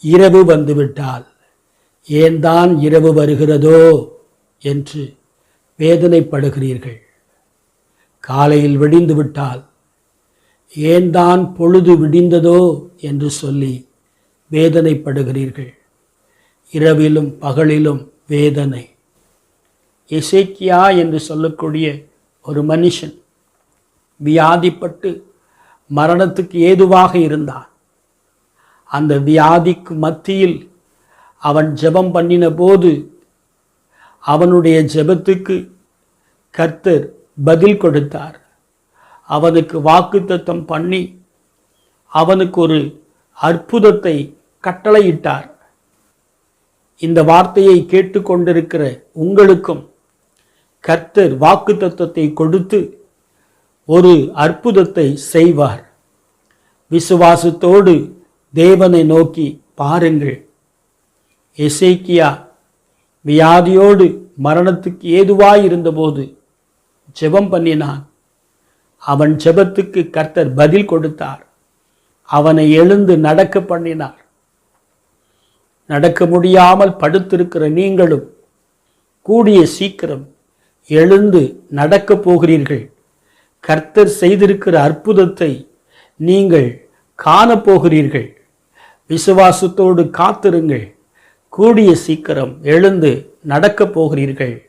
இரவு வந்துவிட்டால். ஏன் தான் இரவு வருகிறதோ என்று வேதனைப்படுகிறீர்கள். காலையில் விடிந்து விட்டால். ஏன் தான் பொழுது விடிந்ததோ என்று சொல்லி வேதனைப்படுகிறீர்கள். இரவிலும் பகலிலும் வேதனை. இசைக்கியா என்று சொல்லக்கூடிய ஒரு மனுஷன் வியாதிப்பட்டு மரணத்துக்கு ஏதுவாக இருந்தான். அந்த வியாதிக்கு மத்தியில் அவன் ஜெபம் பண்ணின போது அவனுடைய ஜெபத்துக்கு கர்த்தர் பதில் கொடுத்தார். அவனுக்கு வாக்குத்தத்தம் பண்ணி அவனுக்கு ஒரு அற்புதத்தை கட்டளையிட்டார். இந்த வார்த்தையை கேட்டுக்கொண்டிருக்கிற உங்களுக்கும் கர்த்தர் வாக்குத்தத்தத்தை கொடுத்து ஒரு அற்புதத்தை செய்வார். விசுவாசத்தோடு தேவனை நோக்கி பாருங்கள். எசேக்கியா வியாதியோடு மரணத்துக்கு ஏதுவாய் இருந்தபோது ஜெபம் பண்ணினான். அவன் ஜெபத்துக்கு கர்த்தர் பதில் கொடுத்தார். அவனை எழுந்து நடக்க பண்ணினார். நடக்க முடியாமல் படுத்திருக்கிற நீங்களும் கூடிய சீக்கிரம் எழுந்து நடக்கப் போகிறீர்கள். கர்த்தர் செய்திருக்கிற அற்புதத்தை நீங்கள் காணப்போகிறீர்கள். விசுவாசத்தோடு காத்திருங்கள். கூடிய சீக்கிரம் எழுந்து நடக்கப் போகிறீர்கள்.